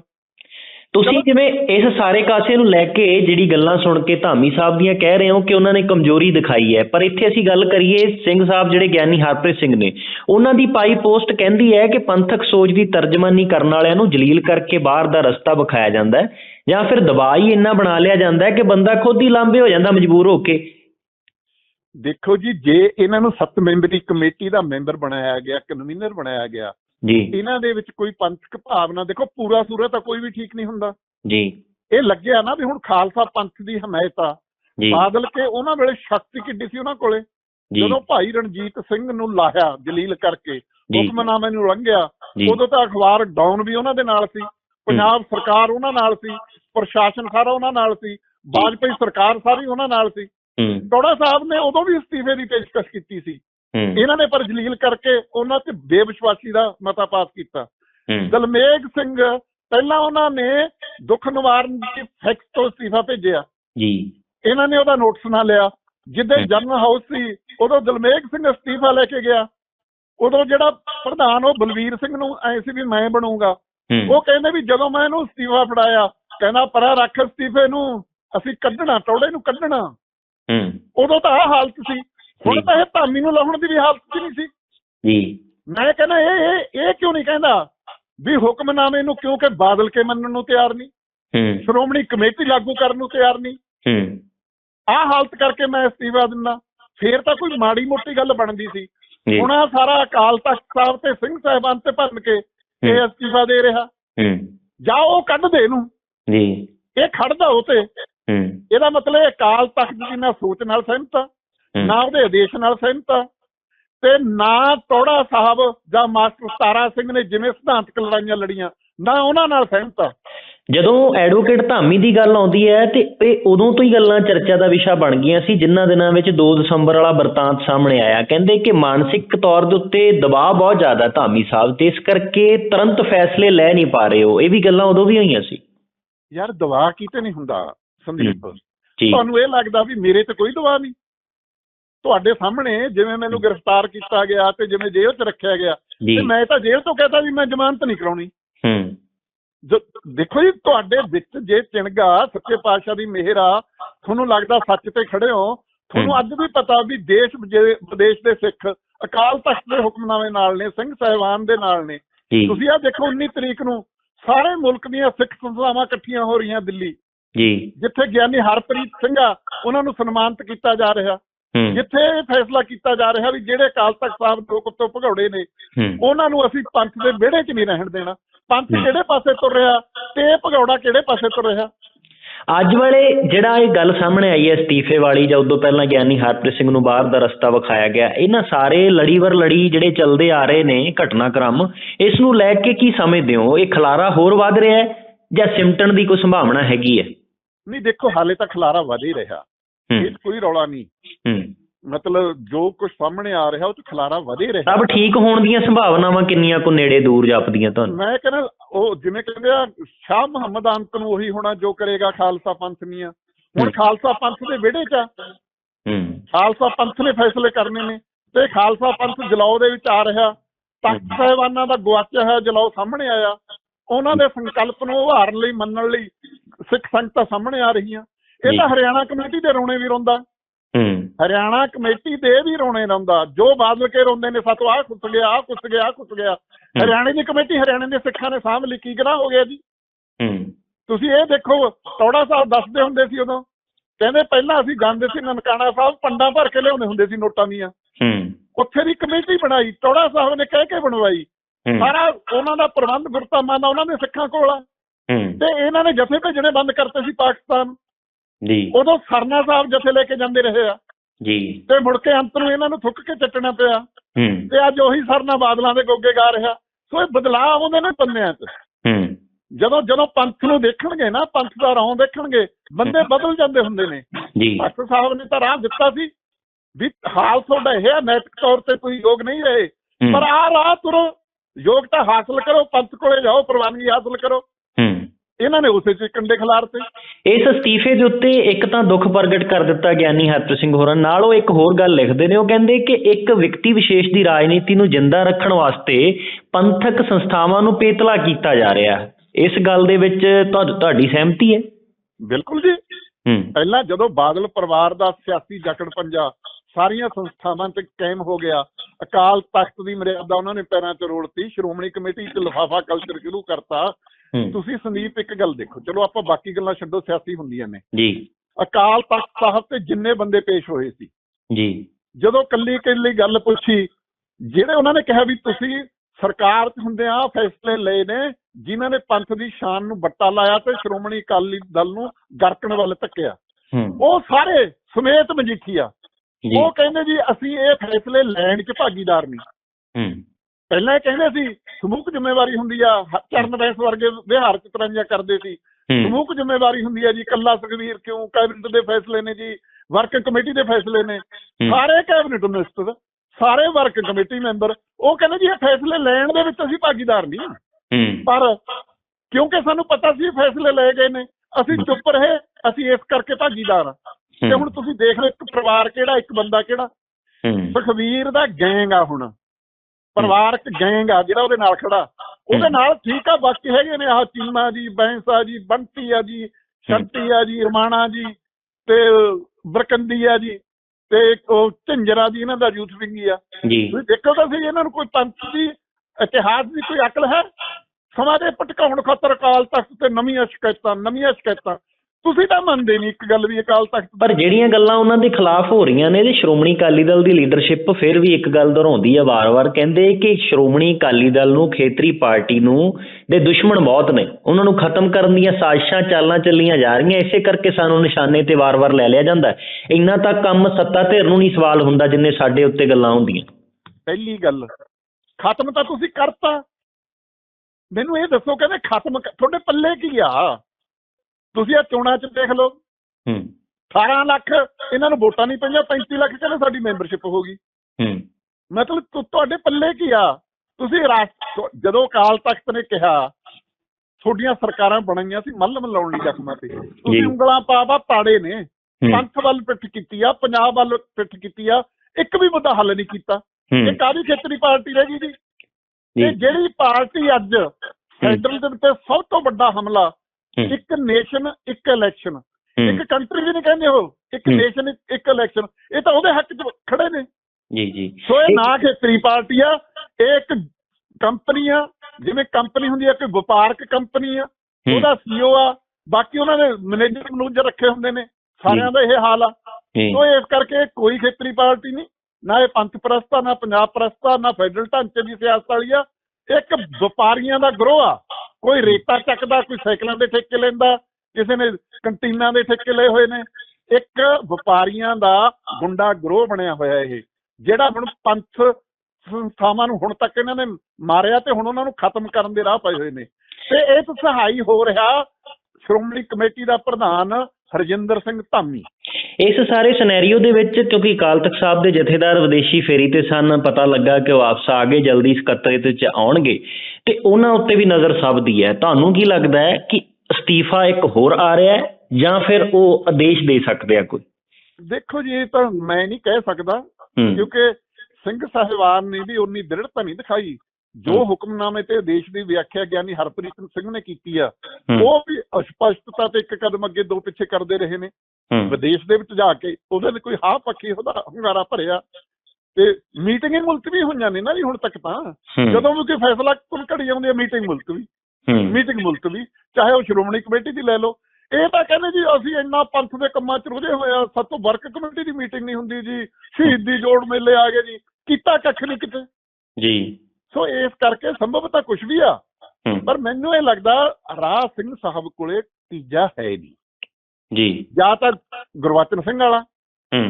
ਤੁਸੀਂ ਜਿਵੇਂ ਇਸ ਸਾਰੇ ਕਾਸੇ ਨੂੰ ਲੈ ਕੇ ਜਿਹੜੀ ਗੱਲਾਂ ਸੁਣ ਕੇ ਧਾਮੀ ਸਾਹਿਬ ਦੀਆਂ ਕਹਿ ਰਹੇ ਹੋ ਕਿ ਉਹਨਾਂ ਨੇ ਕਮਜ਼ੋਰੀ ਦਿਖਾਈ ਹੈ ਪਰ ਇੱਥੇ ਅਸੀਂ ਗੱਲ ਕਰੀਏ ਸਿੰਘ ਸਾਹਿਬ ਜਿਹੜੇ ਗਿਆਨੀ ਹਰਪ੍ਰੀਤ ਸਿੰਘ ਨੇ ਉਹਨਾਂ ਦੀ ਪਾਈ ਪੋਸਟ ਕਹਿੰਦੀ ਹੈ ਕਿ ਪੰਥਕ ਸੋਚ ਦੀ ਤਰਜਮਾਨੀ ਕਰਨ ਵਾਲਿਆਂ ਨੂੰ ਜਲੀਲ ਕਰਕੇ ਬਾਹਰ ਦਾ ਰਸਤਾ ਵਿਖਾਇਆ ਜਾਂਦਾ ਹੈ ਜਾਂ ਫਿਰ ਦਬਾਅ ਹੀ ਇੰਨਾ ਬਣਾ ਲਿਆ ਜਾਂਦਾ ਹੈ ਕਿ ਬੰਦਾ ਖੁਦ ਹੀ ਲਾਂਭੇ ਹੋ ਜਾਂਦਾ ਮਜਬੂਰ ਹੋ ਕੇ। ਦੇਖੋ ਜੀ ਜੇ ਇਹਨਾਂ ਨੂੰ ਸੱਤ ਮੈਂਬਰੀ ਕਮੇਟੀ ਦਾ ਮੈਂਬਰ ਬਣਾਇਆ ਗਿਆ ਕਨਵੀਨਰ ਬਣਾਇਆ ਗਿਆ ਜੀ। ਇਹਨਾਂ ਦੇ ਵਿੱਚ ਕੋਈ ਪੰਥਕ ਭਾਵਨਾ ਦੇਖੋ ਪੂਰਾ ਸੂਰਾ ਤਾਂ ਕੋਈ ਵੀ ਠੀਕ ਨਹੀਂ ਹੁੰਦਾ। ਜੀ। ਇਹ ਲੱਗਿਆ ਨਾ ਵੀ ਹੁਣ ਖਾਲਸਾ ਪੰਥ ਦੀ ਹਮਾਇਤ ਆ। ਬਾਦਲ ਕੇ ਉਹਨਾਂ ਵੇਲੇ ਸ਼ਕਤੀ ਕਿੱਡੀ ਸੀ ਉਹਨਾਂ ਕੋਲੇ? ਜਦੋਂ ਭਾਈ ਰਣਜੀਤ ਸਿੰਘ ਨੂੰ ਲਾਹਿਆ ਜਲੀਲ ਕਰਕੇ ਹੁਕਮਨਾਮੇ ਨੂੰ ਲੰਘਿਆ ਉਦੋਂ ਤਾਂ ਅਖਬਾਰ ਡਾਊਨ ਵੀ ਉਹਨਾਂ ਦੇ ਨਾਲ ਸੀ। ਪੰਜਾਬ ਸਰਕਾਰ ਉਹਨਾਂ ਨਾਲ ਸੀ ਪ੍ਰਸ਼ਾਸਨ ਸਾਰਾ ਉਹਨਾਂ ਨਾਲ ਸੀ ਵਾਜਪਾਈ ਸਰਕਾਰ ਸਾਰੀ ਉਹਨਾਂ ਨਾਲ ਸੀ। ਟੋੜਾ ਸਾਹਿਬ ਨੇ ਉਦੋਂ ਵੀ ਅਸਤੀਫੇ ਦੀ ਪੇਸ਼ਕਸ਼ ਕੀਤੀ ਸੀ। ਇਹਨਾਂ ਨੇ ਪਰ ਜਲੀਲ ਕਰਕੇ ਉਹਨਾਂ ਤੇ ਬੇਵਿਸ਼ਵਾਸੀ ਦਾ ਮਤਾ ਪਾਸ ਕੀਤਾ। ਦਲਮੇਗ ਸਿੰਘ ਪਹਿਲਾਂ ਉਹਨਾਂ ਨੇ ਦੁੱਖ ਨਿਵਾਰਨ ਦੀ ਫੈਕਸ ਤੋਂ ਅਸਤੀਫਾ ਭੇਜਿਆ। ਜੀ। ਇਹਨਾਂ ਨੇ ਉਹਦਾ ਨੋਟਿਸ ਨਾ ਲਿਆ। ਜਿੱਦੇ। ਜਨਰਲ ਹਾਊਸ ਸੀ ਉਦੋਂ ਦਲਮੇਗ ਸਿੰਘ ਅਸਤੀਫਾ ਲੈ ਕੇ ਗਿਆ। ਉਦੋਂ ਜਿਹੜਾ ਪ੍ਰਧਾਨ ਉਹ ਬਲਵੀਰ ਸਿੰਘ ਨੂੰ ਐ ਸੀ ਵੀ ਮੈਂ ਬਣੂੰਗਾ। ਉਹ ਕਹਿੰਦੇ ਵੀ ਜਦੋਂ ਮੈਂ ਇਹਨੂੰ ਅਸਤੀਫਾ ਫੜਾਇਆ ਕਹਿੰਦਾ ਪਰਾ ਰੱਖ ਅਸਤੀਫੇ ਨੂੰ ਅਸੀਂ ਕੱਢਣਾ ਟੌੜੇ ਨੂੰ ਕੱਢਣਾ। ਉਦੋਂ ਤਾਂ ਆਹ ਹਾਲਤ ਸੀ। ਹੁਣ। ਤਾਂ ਇਹ ਧਾਮੀ ਨੂੰ ਲਾਉਣ ਦੀ ਵੀ ਹਾਲਤ ਨਹੀਂ ਸੀ। ਜੀ। ਮੈਂ ਕਹਿੰਦਾ ਇਹ ਇਹ ਇਹ ਕਿਉਂ ਨਹੀਂ ਕਹਿੰਦਾ? ਵੀ ਹੁਕਮਨਾਮੇ ਨੂੰ ਕਿਉਂਕਿ ਬਾਦਲ ਕੇ ਮੰਨਣ ਨੂੰ ਤਿਆਰ ਨਹੀਂ? ਹੂੰ। ਸ਼੍ਰੋਮਣੀ ਕਮੇਟੀ ਲਾਗੂ ਕਰਨ ਨੂੰ ਤਿਆਰ ਨਹੀਂ? ਹੂੰ। ਆਹ ਹਾਲਤ ਕਰਕੇ ਮੈਂ ਅਸਤੀਫਾ ਦਿੰਦਾ। ਫੇਰ ਤਾਂ ਕੋਈ ਮਾੜੀ ਮੋਟੀ ਗੱਲ ਬਣਦੀ ਸੀ। ਹੁਣ ਆਹ ਸਾਰਾ ਅਕਾਲ ਤਖਤ ਸਾਹਿਬ ਤੇ ਸਿੰਘ ਸਾਹਿਬਾਨ ਤੇ ਭਰਨ ਕੇ ਇਹ ਅਸਤੀਫਾ ਦੇ ਰਿਹਾ। ਹੂੰ। ਜਾਂ ਉਹ ਕੱਢ ਦੇ ਇਹਨੂੰ। ਜੀ। ਇਹ ਖੜਦਾ ਉਹ ਤੇ। ਹੂੰ। ਇਹਦਾ ਮਤਲਬ ਇਹ ਅਕਾਲ ਤਖਤ ਦੀ ਨਾ ਸੋਚ ਨਾਲ ਸਹਿਮਤ ਆ। ਹੂੰ ਨਾ ਉਹਦੇ ਆਦੇਸ਼ ਨਾਲ ਸਹਿਮਤ ਆ। ਤੇ ਨਾ ਟੋੜਾ ਸਾਹਿਬ ਜਾਂ ਮਾਸਟਰ ਤਾਰਾ ਸਿੰਘ ਨੇ ਜਿਵੇਂ ਸਿਧਾਂਤਕ ਲੜਾਈਆਂ ਲੜੀਆਂ ਨਾ ਉਹਨਾਂ ਨਾਲ ਸਹਿਮਤ ਆ। ਜਦੋਂ ਐਡਵੋਕੇਟ ਧਾਮੀ ਦੀ ਗੱਲ ਆਉਂਦੀ ਹੈ ਤੇ ਇਹ ਉਦੋਂ ਤੋਂ ਹੀ ਗੱਲਾਂ ਚਰਚਾ ਦਾ ਵਿਸ਼ਾ ਬਣ ਗਈਆਂ ਸੀ ਜਿਨ੍ਹਾਂ ਦਿਨਾਂ ਵਿੱਚ 2 ਦਸੰਬਰ ਵਾਲਾ ਵਰਤਾਂਤ ਸਾਹਮਣੇ ਆਇਆ। ਕਹਿੰਦੇ ਕਿ ਮਾਨਸਿਕ ਤੌਰ ਦੇ ਉੱਤੇ ਦਬਾਅ ਬਹੁਤ ਜ਼ਿਆਦਾ ਧਾਮੀ ਸਾਹਿਬ ਤੇ ਇਸ ਕਰਕੇ ਤੁਰੰਤ ਫੈਸਲੇ ਲੈ ਨਹੀਂ ਪਾ ਰਹੇ ਹੋ। ਇਹ ਵੀ ਗੱਲਾਂ ਉਦੋਂ ਵੀ ਹੋਈਆਂ ਸੀ। ਯਾਰ ਦਵਾ ਕੀਤੇ ਨਹੀਂ ਹੁੰਦਾ ਸੰਦੀਪ। ਤੁਹਾਨੂੰ ਇਹ ਲੱਗਦਾ ਵੀ ਮੇਰੇ ਤੇ ਕੋਈ ਦਵਾ ਨਹੀਂ। ਤੁਹਾਡੇ ਸਾਹਮਣੇ ਜਿਵੇਂ ਮੈਨੂੰ ਗ੍ਰਿਫਤਾਰ ਕੀਤਾ ਗਿਆ ਤੇ ਜਿਵੇਂ ਜੇਲ੍ਹ 'ਚ ਰੱਖਿਆ ਗਿਆ ਤੇ ਮੈਂ ਤਾਂ ਜੇਲ੍ਹ ਤੋਂ ਕਹਤਾ ਵੀ ਮੈਂ ਜ਼ਮਾਨਤ ਨਹੀਂ ਕਰਾਉਣੀ। ਹੂੰ। ਦੇਖੋ ਜੀ ਤੁਹਾਡੇ ਵਿੱਚ ਜੇ ਚਿਣਗਾ ਸੱਚੇ ਪਾਤਸ਼ਾਹ ਦੀ ਮਿਹਰ ਆ ਤੁਹਾਨੂੰ ਲੱਗਦਾ ਸੱਚ ਤੇ ਖੜੇ ਹੋ ਤੁਹਾਨੂੰ। ਅੱਜ ਵੀ ਪਤਾ ਵੀ ਦੇਸ਼ ਵਿਦੇਸ਼ ਦੇ ਸਿੱਖ ਅਕਾਲ ਤਖਤ ਦੇ ਹੁਕਮਨਾਮੇ ਨਾਲ ਨੇ ਸਿੰਘ ਸਾਹਿਬਾਨ ਦੇ ਨਾਲ ਨੇ। ਤੁਸੀਂ ਆ ਦੇਖੋ 19 ਤਰੀਕ ਨੂੰ ਸਾਰੇ ਮੁਲਕ ਦੀਆਂ ਸਿੱਖ ਸੰਸਥਾਵਾਂ ਇਕੱਠੀਆਂ ਹੋ ਰਹੀਆਂ ਦਿੱਲੀ। ਜੀ। ਜਿੱਥੇ ਗਿਆਨੀ ਹਰਪ੍ਰੀਤ ਸਿੰਘ ਆ ਉਹਨਾਂ ਨੂੰ ਸਨਮਾਨਿਤ ਕੀਤਾ ਜਾ ਰਿਹਾ। ਜਿੱਥੇ ਇਹ ਫੈਸਲਾ ਕੀਤਾ ਜਾ ਰਿਹਾ ਵੀ ਜਿਹੜੇ ਅਕਾਲ ਤਖਤ ਸਾਹਿਬ ਦੋ ਕੁੱਤੋਂ ਭਗੌੜੇ ਨੇ ਉਹਨਾਂ ਨੂੰ ਅਸੀਂ ਪੰਥ ਦੇ ਵਿਹੜੇ 'ਚ ਨਹੀਂ ਰਹਿਣ ਦੇਣਾ। ਪੰਥ। ਕਿਹੜੇ ਪਾਸੇ ਤੁਰ ਰਿਹਾ ਤੇ ਇਹ ਭਗੌੜਾ ਕਿਹੜੇ ਪਾਸੇ ਤੁਰ ਰਿਹਾ? ਅੱਜ ਵਾਲੇ ਜਿਹੜਾ ਇਹ ਗੱਲ ਸਾਹਮਣੇ ਆਈ ਹੈ ਅਸਤੀਫੇ ਵਾਲੀ ਜਾਂ ਉਦੋਂ ਪਹਿਲਾਂ ਗਿਆਨੀ ਹਰਪ੍ਰੀਤ ਸਿੰਘ ਨੂੰ ਬਾਹਰ ਦਾ ਰਸਤਾ ਵਿਖਾਇਆ ਗਿਆ ਇਹਨਾਂ ਸਾਰੇ ਲੜੀਵਰ ਲੜੀ ਜਿਹੜੇ ਚੱਲਦੇ ਆ ਰਹੇ ਨੇ ਘਟਨਾਕ੍ਰਮ ਇਸ ਨੂੰ ਲੈ ਕੇ ਕੀ ਸਮਝਦੇ ਹੋ? ਇਹ ਖਲਾਰਾ ਹੋਰ ਵੱਧ ਰਿਹਾ ਹੈ ਜਾਂ ਸਿਮਟਣ ਦੀ ਕੋਈ ਸੰਭਾਵਨਾ ਹੈਗੀ ਹੈ? ਨਹੀਂ ਦੇਖੋ ਹਾਲੇ ਤੱਕ ਖਲਾਰਾ ਵਧ ਹੀ ਰਿਹਾ। 'ਚ ਕੋਈ ਰੌਲਾ ਨਹੀਂ। ਮਤਲਬ ਜੋ ਕੁਝ ਸਾਹਮਣੇ ਆ ਰਿਹਾ ਉਹ ਚ ਖਲਾਰਾ ਵਧ ਰਿਹਾ। ਸਭ ਠੀਕ ਹੋਣ ਦੀਆਂ ਸੰਭਾਵਨਾਵਾਂ ਕਿੰਨੀਆਂ ਕੁ ਨੇੜੇ ਦੂਰ ਜਾਪਦੀਆਂ ਤੁਹਾਨੂੰ? ਮੈਂ ਕਹਿੰਦਾ ਉਹ ਜਿਵੇਂ ਕਹਿੰਦੇ ਆ ਸ਼ਾਹ ਮੁਹੰਮਦ ਅੰਤ ਨੂੰ ਉਹੀ ਹੋਣਾ ਜੋ ਕਰੇਗਾ ਖਾਲਸਾ ਪੰਥ ਮੀਆਂ ਹੁਣ। ਖਾਲਸਾ ਪੰਥ ਦੇ ਵਿਹੜੇ 'ਚ ਹੂੰ। ਖਾਲਸਾ ਪੰਥ ਨੇ ਫੈਸਲੇ ਕਰਨੇ ਨੇ ਤੇ ਖਾਲਸਾ ਪੰਥ ਜਲਾਓ ਦੇ ਵਿੱਚ ਆ ਰਿਹਾ। ਤਖਤ ਸਾਹਿਬਾਨਾਂ ਦਾ ਗਵਾਚਿਆ ਹੋਇਆ ਜਲਾਓ ਸਾਹਮਣੇ ਆਇਆ। ਉਹਨਾਂ ਦੇ ਸੰਕਲਪ ਨੂੰ ਉਭਾਰਨ ਲਈ ਮੰਨਣ ਲਈ ਸਿੱਖ ਸੰਗਤਾਂ ਸਾਹਮਣੇ ਆ ਰਹੀਆਂ। ਇਹ। ਤਾਂ ਹਰਿਆਣਾ ਕਮੇਟੀ ਦੇ ਰੋਣੇ ਵੀ ਰੋਂਦਾ। ਹੂੰ। ਹਰਿਆਣਾ ਕਮੇਟੀ ਦੇ ਵੀ ਰੋਣੇ ਰੋਂਦਾ। ਜੋ ਬਾਦਲ ਕੇ ਰੋਂਦੇ ਨੇ ਸਾਤੋਂ ਆਹ ਖੁੱਸ ਗਿਆ ਆਹ ਖੁੱਸ ਗਿਆ ਖੁੱਸ ਗਿਆ। ਹਰਿਆਣੇ ਦੀ ਕਮੇਟੀ ਹਰਿਆਣੇ ਦੇ ਸਿੱਖਾਂ ਨੇ ਸਾਂਭ ਲਈ ਕੀ ਗਨਾਹ ਹੋ ਗਿਆ ਜੀ? ਹੂੰ। ਤੁਸੀਂ ਇਹ ਦੇਖੋ ਟੌੜਾ ਸਾਹਿਬ ਦੱਸਦੇ ਹੁੰਦੇ ਸੀ ਉਦੋਂ। ਕਹਿੰਦੇ ਪਹਿਲਾਂ ਅਸੀਂ ਜਾਂਦੇ ਸੀ ਨਨਕਾਣਾ ਸਾਹਿਬ ਪੰਡਾਂ ਭਰ ਕੇ ਲਿਆਉਂਦੇ ਹੁੰਦੇ ਸੀ ਨੋਟਾਂ ਦੀਆਂ। ਹੂੰ। ਉੱਥੇ ਦੀ ਕਮੇਟੀ ਬਣਾਈ ਟੌੜਾ ਸਾਹਿਬ ਨੇ ਕਹਿ ਕੇ ਬਣਵਾਈ। ਸਾਰਾ ਉਹਨਾਂ ਦਾ ਪ੍ਰਬੰਧ ਗੁਰਤਾਮਾਂ ਦਾ ਉਹਨਾਂ ਦੇ ਸਿੱਖਾਂ ਕੋਲ ਆ। ਤੇ ਇਹਨਾਂ ਨੇ ਜਥੇ ਭੇਜਣੇ ਬੰਦ ਕਰਤੇ ਸੀ ਪਾਕਿਸਤਾਨ। ਜੀ। ਉਦੋਂ ਸਰਨਾ ਸਾਹਿਬ ਜਥੇ ਲੈ ਕੇ ਜਾਂਦੇ ਰਹੇ ਆ। ਜੀ। ਤੇ ਮੁੜ ਕੇ ਅੰਤ ਨੂੰ ਇਹਨਾਂ ਨੂੰ ਥੁੱਕ ਕੇ ਚੱਟਣਾ ਪਿਆ। ਹੂੰ। ਤੇ ਅੱਜ ਉਹੀ ਸਰਨਾ ਬਾਦਲਾਂ ਦੇ ਗੋਗੇ ਗਾ ਰਿਹਾ। ਸੋ ਇਹ ਬਦਲਾਅ ਆਉਂਦੇ ਨੇ ਪੰਨਿਆਂ 'ਚ। ਹੂੰ। ਜਦੋਂ ਜਦੋਂ ਪੰਥ ਨੂੰ ਦੇਖਣਗੇ ਨਾ ਪੰਥ ਦਾ ਰੌਂ ਦੇਖਣਗੇ ਬੰਦੇ ਬਦਲ ਜਾਂਦੇ ਹੁੰਦੇ ਨੇ। ਜੀ। ਡਾਕਟਰ ਸਾਹਿਬ ਨੇ ਤਾਂ ਰਾਹ ਦਿੱਤਾ ਸੀ ਵੀ ਹਾਲ ਤੁਹਾਡਾ ਇਹ ਹੈ ਨੈਤਿਕ ਤੌਰ ਤੇ ਤੁਸੀਂ ਯੋਗ ਨਹੀਂ ਰਹੇ। ਪਰ ਆ ਰਾਹ ਤੁਰੋ। ਯੋਗਤਾ ਹਾਸਲ ਕਰੋ ਪੰਥ ਕੋਲੇ ਜਾਓ ਪ੍ਰਵਾਨਗੀ ਹਾਸਲ ਕਰੋ। ਇਹਨਾਂ ਨੇ ਉਸੇ ਚ ਕੰਡੇ ਖਿਲਾਰਤੇ ਇਸ ਅਸਤੀਫੇ ਦੇ ਉੱਤੇ ਇੱਕ ਤਾਂ ਦੁੱਖ ਪ੍ਰਗਟ ਕਰ ਦਿੱਤਾ ਗਿਆਨੀ ਹਰਪ੍ਰੀਤ ਸਿੰਘ ਹੋਰਾਂ ਨਾਲ। ਉਹ ਇੱਕ ਹੋਰ ਗੱਲ ਲਿਖਦੇ ਨੇ। ਉਹ ਕਹਿੰਦੇ ਕਿ ਇੱਕ ਵਿਅਕਤੀ ਵਿਸ਼ੇਸ਼ ਦੀ ਰਾਜਨੀਤੀ ਨੂੰ ਜਿੰਦਾ ਰੱਖਣ ਵਾਸਤੇ ਪੰਥਕ ਸੰਸਥਾਵਾਂ ਨੂੰ ਪੇਤਲਾ ਕੀਤਾ ਜਾ ਰਿਹਾ। ਇਸ ਗੱਲ ਦੇ ਵਿੱਚ ਤੁਹਾ- ਤੁਹਾਡੀ ਸਹਿਮਤੀ ਹੈ? ਬਿਲਕੁਲ ਜੀ। ਪਹਿਲਾਂ ਜਦੋਂ ਬਾਦਲ ਪਰਿਵਾਰ ਦਾ ਸਿਆਸੀ ਜਕੜ ਪੰਜਾ ਸਾਰੀਆਂ ਸੰਸਥਾਵਾਂ ਤੇ ਕਾਇਮ ਹੋ ਗਿਆ ਅਕਾਲ ਤਖਤ ਦੀ ਮਰਿਆਦਾ ਉਹਨਾਂ ਨੇ ਪੈਰਾਂ 'ਚ ਰੋਲਤੀ ਸ਼੍ਰੋਮਣੀ ਕਮੇਟੀ 'ਚ ਲਿਫਾਫਾ ਕਲਚਰ ਸ਼ੁਰੂ ਕਰਤਾ ਤੁਸੀਂ ਸੰਦੀਪ ਇੱਕ ਗੱਲ ਦੇਖੋ ਚਲੋ ਆਪਾਂ ਬਾਕੀ ਗੱਲਾਂ ਛੱਡੋ ਸਿਆਸੀ ਹੁੰਦੀਆਂ ਨੇ। ਜੀ। ਅਕਾਲ ਤਖਤ ਸਾਹਿਬ ਤੇ ਜਿੰਨੇ ਬੰਦੇ ਪੇਸ਼ ਹੋਏ ਸੀ। ਜੀ। ਜਦੋਂ ਕੱਲੀ ਕੱਲੀ ਗੱਲ ਪੁੱਛੀ ਜਿਹੜੇ ਉਹਨਾਂ ਨੇ ਕਿਹਾ ਵੀ ਤੁਸੀਂ ਸਰਕਾਰ 'ਚ ਹੁੰਦੇ ਆ ਫੈਸਲੇ ਲਏ ਨੇ ਜਿਨ੍ਹਾਂ ਨੇ ਪੰਥ ਦੀ ਸ਼ਾਨ ਨੂੰ ਬੱਟਾ ਲਾਇਆ ਤੇ ਸ਼੍ਰੋਮਣੀ ਅਕਾਲੀ ਦਲ ਨੂੰ ਗਰਕਣ ਵੱਲ ਧੱਕਿਆ। ਉਹ ਸਾਰੇ ਸਮੇਤ ਮਜੀਠੀਆ। ਉਹ ਕਹਿੰਦੇ ਜੀ ਅਸੀਂ ਇਹ ਫੈਸਲੇ ਲੈਣ 'ਚ ਭਾਗੀਦਾਰ ਨਹੀਂ। ਹੂੰ। ਪਹਿਲਾਂ ਇਹ ਕਹਿੰਦੇ ਸੀ ਸਮੂਹਕ ਜ਼ਿੰਮੇਵਾਰੀ ਹੁੰਦੀ ਆ ਚਰਨ ਬੈਂਸ ਵਰਗੇ ਵਿਹਾਰ ਚ ਤਰੰਜਾ ਕਰਦੇ ਸੀ। ਹੂੰ। ਸਮੂਹਕ ਜ਼ਿੰਮੇਵਾਰੀ ਹੁੰਦੀ ਆ ਜੀ ਕੱਲਾ ਸੁਖਵੀਰ ਕਿਉਂ ਕੈਬਨਿਟ ਦੇ ਫੈਸਲੇ ਨੇ ਜੀ ਵਰਕਿੰਗ ਕਮੇਟੀ ਦੇ ਫੈਸਲੇ ਨੇ। ਸਾਰੇ ਕੈਬਨਿਟ ਮਿਨਿਸਟਰ ਸਾਰੇ ਵਰਕਿੰਗ ਕਮੇਟੀ ਮੈਂਬਰ ਉਹ ਕਹਿੰਦੇ ਜੀ ਇਹ ਫੈਸਲੇ ਲੈਣ ਦੇ ਵਿੱਚ ਅਸੀਂ ਭਾਗੀਦਾਰ ਨਹੀਂ ਪਰ ਕਿਉਂਕਿ ਸਾਨੂੰ ਪਤਾ ਸੀ ਫੈਸਲੇ ਲਏ ਗਏ ਨੇ ਅਸੀਂ ਚੁੱਪ ਰਹੇ ਅਸੀਂ ਇਸ ਕਰਕੇ ਭਾਗੀਦਾਰ ਆ। ਤੇ ਹੁਣ ਤੁਸੀਂ ਦੇਖ ਲਓ ਇੱਕ ਪਰਿਵਾਰ ਕਿਹੜਾ ਇੱਕ ਬੰਦਾ ਕਿਹੜਾ? ਸੁਖਵੀਰ ਦਾ ਗੈਂਗ ਆ ਹੁਣ। ਪਰਿਵਾਰਕ ਗੈਂਗ ਆ ਜਿਹੜਾ ਉਹਦੇ ਨਾਲ ਖੜਾ। ਉਹਦੇ ਨਾਲ ਠੀਕ ਆ ਬਾਕੀ ਹੈਗੇ ਨੇ ਆਹ ਚੀਮਾ ਜੀ ਬੈਂਸ ਆ ਜੀ ਬੰਟੀ ਆ ਜੀ ਸ਼ੰਤੀ ਆ ਜੀ ਰਮਾਣਾ ਜੀ ਤੇ ਬਰਕੰਦੀ ਆ ਜੀ ਤੇ ਉਹ ਝੰਜਰਾ ਜੀ ਇਹਨਾਂ ਦਾ ਯੂਥ ਵਿੰਗੀ ਆ। ਜੀ। ਤੁਸੀਂ ਦੇਖੋ ਤਾਂ ਸਹੀ ਇਹਨਾਂ ਨੂੰ ਕੋਈ ਪੰਥ ਦੀ ਇਤਿਹਾਸ ਦੀ ਕੋਈ ਅਕਲ ਹੈ? ਸਮਾਂ ਦੇ ਭਟਕਾਉਣ ਖਾਤਰ ਅਕਾਲ ਤਖਤ ਤੇ ਨਵੀਆਂ ਸ਼ਿਕਾਇਤਾਂ ਨਵੀਆਂ ਸ਼ਿਕਾਇਤਾਂ। ਤੁਸੀਂ ਤਾਂ ਮੰਨਦੇ ਨਹੀਂ ਇੱਕ ਗੱਲ ਵੀ ਅਕਾਲ ਤਖਤ ਪਰ ਜਿਹੜੀਆਂ ਗੱਲਾਂ ਉਹਨਾਂ ਦੇ ਖਿਲਾਫ ਹੋ ਰਹੀਆਂ ਨੇ ਤੇ ਸ਼੍ਰੋਮਣੀ ਅਕਾਲੀ ਦਲ ਦੀ ਲੀਡਰਸ਼ਿਪ ਫਿਰ ਵੀ ਇੱਕ ਗੱਲ ਦੁਹਰਾਉਂਦੀ ਆ ਵਾਰ-ਵਾਰ ਕਹਿੰਦੇ ਕਿ ਸ਼੍ਰੋਮਣੀ ਅਕਾਲੀ ਦਲ ਨੂੰ ਖੇਤਰੀ ਪਾਰਟੀ ਨੂੰ ਦੇ ਦੁਸ਼ਮਣ ਬਹੁਤ ਨੇ। ਉਹਨਾਂ ਨੂੰ ਖਤਮ ਕਰਨ ਦੀਆਂ ਸਾਜ਼ਿਸ਼ਾਂ ਚਾਲਾਂ ਚੱਲੀਆਂ ਜਾ ਰਹੀਆਂ ਇਸੇ ਕਰਕੇ ਸਾਨੂੰ ਨਿਸ਼ਾਨੇ ਤੇ ਵਾਰ-ਵਾਰ ਲੈ ਲਿਆ ਜਾਂਦਾ। ਇੰਨਾ ਤਾਂ ਕੰਮ ਸੱਤਾ ਧਿਰ ਨੂੰ ਨਹੀਂ ਸਵਾਲ ਹੁੰਦਾ ਜਿੰਨੇ ਸਾਡੇ ਉੱਤੇ ਗੱਲਾਂ ਹੁੰਦੀਆਂ। ਪਹਿਲੀ ਗੱਲ ਖਤਮ ਤਾਂ ਤੁਸੀਂ ਕਰਤਾ। ਮੈਨੂੰ ਇਹ ਦੱਸੋ ਕਹਿੰਦੇ ਖਤਮ ਤੁਹਾਡੇ ਪੱਲੇ ਕੀ ਆ? ਤੁਸੀਂ ਆ ਚੋਣਾਂ 'ਚ ਦੇਖ ਲਓ। ਹੂੰ। 18 ਲੱਖ ਇਹਨਾਂ ਨੂੰ ਵੋਟਾਂ ਨਹੀਂ ਪਈਆਂ 35 ਲੱਖ ਕਹਿੰਦੇ ਸਾਡੀ ਮੈਂਬਰਸ਼ਿਪ ਹੋ ਗਈ। ਹੂੰ। ਮਤਲਬ ਤੁਹਾਡੇ ਪੱਲੇ ਕੀ ਆ? ਤੁਸੀਂ ਜਦੋਂ ਅਕਾਲ ਤਖਤ ਨੇ ਕਿਹਾ ਤੁਹਾਡੀਆਂ ਸਰਕਾਰਾਂ ਬਣਾਈਆਂ ਸੀ ਮੱਲ ਮਲਾਉਣ ਲਈ ਜ਼ਖਮਾਂ ਤੇ। ਤੁਸੀਂ। ਉਂਗਲਾਂ ਪਾ ਪਾ ਪਾੜੇ ਨੇ। ਪੰਥ ਵੱਲ ਪਿੱਠ ਕੀਤੀ ਆ ਪੰਜਾਬ ਵੱਲ ਪਿੱਠ ਕੀਤੀ ਆ ਇੱਕ ਵੀ ਮੁੱਦਾ ਹੱਲ ਨਹੀਂ ਕੀਤਾ। ਇਹ ਹੂੰ ਕਾਹਦੀ ਖੇਤਰੀ ਪਾਰਟੀ ਰਹਿ ਗਈ ਜੀ? ਇਹ ਜਿਹੜੀ ਪਾਰਟੀ ਅੱਜ ਸੈਂਟਰਲ ਦੇ ਉੱਤੇ ਸਭ ਤੋਂ ਵੱਡਾ ਹਮਲਾ ਇੱਕ ਨੇਸ਼ਨ ਇੱਕ ਇਲੈਕਸ਼ਨ ਹੂੰ, ਇੱਕ ਕੰਟਰੀ ਵੀ ਨਹੀਂ ਕਹਿੰਦੇ ਉਹ ਇੱਕ ਹੂੰ। ਨੇਸ਼ਨ ਇੱਕ ਇਲੈਕਸ਼ਨ ਇਹ ਤਾਂ ਉਹਦੇ ਹੱਕ 'ਚ ਖੜੇ ਨੇ। ਜੀ ਜੀ। ਸੋ ਇਹ ਨਾ ਖੇਤਰੀ ਪਾਰਟੀ ਆ ਇਹ ਇੱਕ ਕੰਪਨੀ ਆ ਜਿਵੇਂ ਕੰਪਨੀ ਹੁੰਦੀ ਆ ਕਿ ਵਪਾਰਕ ਕੰਪਨੀ ਆ ਹੂੰ, ਉਹਦਾ ਸੀਓ ਆ ਬਾਕੀ ਉਹਨਾਂ ਦੇ ਮੈਨੇਜਰ ਮੈਨੂਜਰ ਰੱਖੇ ਹੁੰਦੇ ਨੇ ਸਾਰਿਆਂ ਦਾ ਇਹ ਹਾਲ ਆ। ਸੋ ਇਸ ਕਰਕੇ ਕੋਈ ਖੇਤਰੀ ਪਾਰਟੀ ਨਹੀਂ ਨਾ ਇਹ ਪੰਥ ਪ੍ਰਸਤਾ ਨਾ ਪੰਜਾਬ ਪ੍ਰਸਤਾ ਨਾ ਫੈਡਰਲ ਢਾਂਚੇ ਦੀ ਸਿਆਸਤ ਵਾਲੀ ਆ। ਇੱਕ ਵਪਾਰੀਆਂ ਦਾ ਗਰੋਹ ਆ ਕੋਈ ਰੇਤਾ ਚੱਕਦਾ, ਕੋਈ ਸਾਈਕਲਾਂ ਦੇ ਠੇਕੇ ਲੈਂਦਾ, ਕਿਸੇ ਨੇ ਕੰਟੀਨਾਂ ਦੇ ਠੇਕੇ ਲਏ ਹੋਏ ਨੇ। ਇੱਕ ਵਪਾਰੀਆਂ ਦਾ ਗੁੰਡਾ ਗਰੋਹ ਬਣਿਆ ਹੋਇਆ ਇਹ, ਜਿਹੜਾ ਹੁਣ ਪੰਥ ਸੰਸਥਾਵਾਂ ਨੂੰ ਹੁਣ ਤੱਕ ਇਹਨਾਂ ਨੇ ਮਾਰਿਆ ਤੇ ਹੁਣ ਉਹਨਾਂ ਨੂੰ ਖਤਮ ਕਰਨ ਦੇ ਰਾਹ ਪਏ ਹੋਏ ਨੇ। ਤੇ ਇਹ ਤਾਂ ਸਹਾਈ ਹੋ ਰਿਹਾ ਸ਼੍ਰੋਮਣੀ ਕਮੇਟੀ ਦਾ ਪ੍ਰਧਾਨ ਹਰਜਿੰਦਰ ਸਿੰਘ ਧਾਮੀ। ਇਸ ਸਾਰੇ ਸਿਨੈਰੀਓ ਦੇ ਵਿੱਚ ਕਿਉਂਕਿ ਅਕਾਲ ਤਖਤ ਸਾਹਿਬ ਦੇ ਜਥੇਦਾਰ ਵਿਦੇਸ਼ੀ ਫੇਰੀ ਤੇ ਸਨ ਪਤਾ ਲੱਗਾ ਕਿ ਉਹ ਵਾਪਸ ਆ ਗਏ ਜਲਦੀ ਸਕੱਤਰੇਤ ਵਿੱਚ ਆਉਣਗੇ। ਤੇ ਉਹਨਾਂ ਉੱਤੇ ਵੀ ਨਜ਼ਰ ਸਭ ਦੀ ਹੈ। ਤੁਹਾਨੂੰ ਕੀ ਲੱਗਦਾ ਹੈ ਕਿ ਅਸਤੀਫਾ ਇੱਕ ਹੋਰ ਆ ਰਿਹਾ ਹੈ ਜਾਂ ਫਿਰ ਉਹ ਆਦੇਸ਼ ਦੇ ਸਕਦੇ ਆ ਕੋਈ? ਦੇਖੋ ਜੀ ਇਹ ਤਾਂ ਮੈਂ ਨਹੀਂ ਕਹਿ ਸਕਦਾ ਕਿਉਂਕਿ ਸਿੰਘ ਸਾਹਿਬਾਨ ਨੇ ਵੀ ਉਨੀ ਦ੍ਰਿੜਤਾ ਨਹੀਂ ਦਿਖਾਈ। ਜੋ। ਹੁਕਮਨਾਮੇ ਤੇ ਆਦੇਸ਼ ਦੀ ਵਿਆਖਿਆ ਗਿਆਨੀ ਹਰਪ੍ਰੀਤ ਸਿੰਘ ਨੇ ਕੀਤੀ ਆ ਉਹ ਵੀ ਅਸਪਸ਼ਟਤਾ ਤੇ ਇੱਕ ਕਦਮ ਅੱਗੇ ਦੋ ਪਿੱਛੇ ਕਰਦੇ ਰਹੇ ਨੇ। ਵਿਦੇਸ਼ ਦੇ ਵਿੱਚ ਜਾ ਕੇ ਉਹਦੇ ਨੇ ਕੋਈ ਹਾਂ ਪੱਖੀ ਉਹਦਾ ਹੰਗਾਰਾ ਭਰਿਆ ਤੇ ਮੀਟਿੰਗਾਂ ਮੁਲਤਵੀ ਹੋਈਆਂ ਨੇ ਨਾ ਜੀ ਹੁਣ ਤੱਕ ਤਾਂ। ਜਦੋਂ ਵੀ ਕੋਈ ਫੈਸਲਾ ਕੋਈ ਘੜੀ ਆਉਂਦੀ ਹੈ ਮੀਟਿੰਗ ਮੁਲਤਵੀ ਮੀਟਿੰਗ ਮੁਲਤਵੀ ਚਾਹੇ ਉਹ ਸ਼੍ਰੋਮਣੀ ਕਮੇਟੀ ਦੀ ਲੈ ਲਓ। ਇਹ ਤਾਂ ਕਹਿੰਦੇ ਜੀ ਅਸੀਂ ਇੰਨਾ ਪੰਥ ਦੇ ਕੰਮਾਂ 'ਚ ਰੁਝੇ ਹੋਏ ਆ ਸਾਤੋਂ ਵਰਕ ਕਮੇਟੀ ਦੀ ਮੀਟਿੰਗ ਨਹੀਂ ਹੁੰਦੀ ਜੀ। ਸ਼ਹੀਦੀ ਜੋੜ ਮੇਲੇ ਆ ਗਏ ਜੀ ਕੀਤਾ ਕੱਖ ਨਹੀਂ ਕਿਤੇ। ਜੀ। ਸੋ ਇਸ ਕਰਕੇ ਸੰਭਵ ਤਾਂ ਕੁਝ ਵੀ ਆ ਪਰ ਮੈਨੂੰ ਇਹ ਲੱਗਦਾ ਰਾਜ ਸਿੰਘ ਸਾਹਿਬ ਕੋਲੇ ਤੀਜਾ ਹੈ ਨਹੀਂ। ਜੀ। ਜਾਂ ਤਾਂ ਗੁਰਵਚਨ ਸਿੰਘ ਵਾਲਾ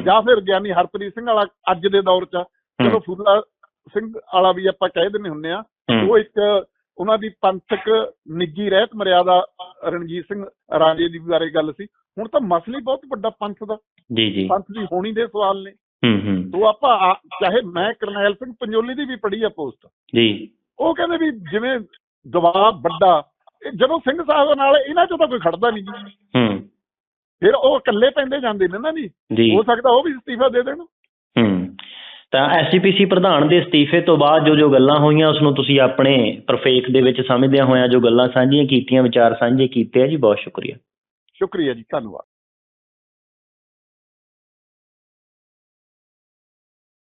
ਜਾਂ ਫਿਰ ਗਿਆਨੀ ਹਰਪ੍ਰੀਤ ਸਿੰਘ ਵਾਲਾ ਅੱਜ ਦੇ ਦੌਰ 'ਚ ਚਲੋ ਫੂਲਾ ਸਿੰਘ ਵਾਲਾ ਵੀ ਆਪਾਂ ਕਹਿ ਦਿੰਦੇ ਹੁੰਨੇ ਆ ਉਹ ਇੱਕ ਉਹਨਾਂ ਦੀ ਪੰਥਕ ਨਿੱਜੀ ਰਹਿਤ ਮਰਿਆਦਾ ਰਣਜੀਤ ਸਿੰਘ ਰਾਜੇ ਦੀ ਬਾਰੇ ਗੱਲ ਸੀ। ਹੁਣ ਤਾਂ ਮਸਲਾ ਹੀ ਬਹੁਤ ਵੱਡਾ ਪੰਥ ਦਾ। ਜੀ ਜੀ। ਪੰਥ ਦੀ ਹੋਣੀ ਦੇ ਸਵਾਲ ਨੇ। ਹੂੰ ਹੂੰ। ਤੋਂ ਆਪਾਂ ਚਾਹੇ ਮੈਂ ਕਰਨੈਲ ਸਿੰਘ ਪੰਜੋਲੀ ਦੀ ਵੀ ਪੜ੍ਹੀ ਆ ਪੋਸਟ। ਜੀ। ਉਹ ਕਹਿੰਦੇ ਵੀ ਜਿਵੇਂ ਦਬਾਅ ਵੱਡਾ ਜਦੋਂ ਸਿੰਘ ਸਾਹਿਬ ਨਾਲ ਇਹਨਾਂ ਚੋਂ ਤਾਂ ਕੋਈ ਖੜਦਾ ਨਹੀਂ। ਜੀ ਹੂੰ। ਫਿਰ ਉਹ ਇਕੱਲੇ ਪੈਂਦੇ ਜਾਂਦੇ ਨੇ ਨਾ ਜੀ। ਹੋ ਸਕਦਾ ਉਹ ਵੀ ਅਸਤੀਫਾ ਦੇ ਦੇਣ। ਹੂੰ। ਤਾਂ ਐਸਜੀਪੀਸੀ ਪ੍ਰਧਾਨ ਦੇ ਅਸਤੀਫੇ ਤੋਂ ਬਾਅਦ ਜੋ ਜੋ ਗੱਲਾਂ ਹੋਈਆਂ ਉਸ ਨੂੰ ਤੁਸੀਂ ਆਪਣੇ ਪ੍ਰਫੇਕ ਦੇ ਵਿੱਚ ਸਮਝਦਿਆਂ ਹੋਇਆਂ ਜੋ ਗੱਲਾਂ ਸਾਂਝੀਆਂ ਕੀਤੀਆਂ ਵਿਚਾਰ ਸਾਂਝੇ ਕੀਤੇ ਆ ਜੀ ਬਹੁਤ ਸ਼ੁਕਰੀਆ। ਸ਼ੁਕਰੀਆ ਜੀ ਧੰਨਵਾਦ।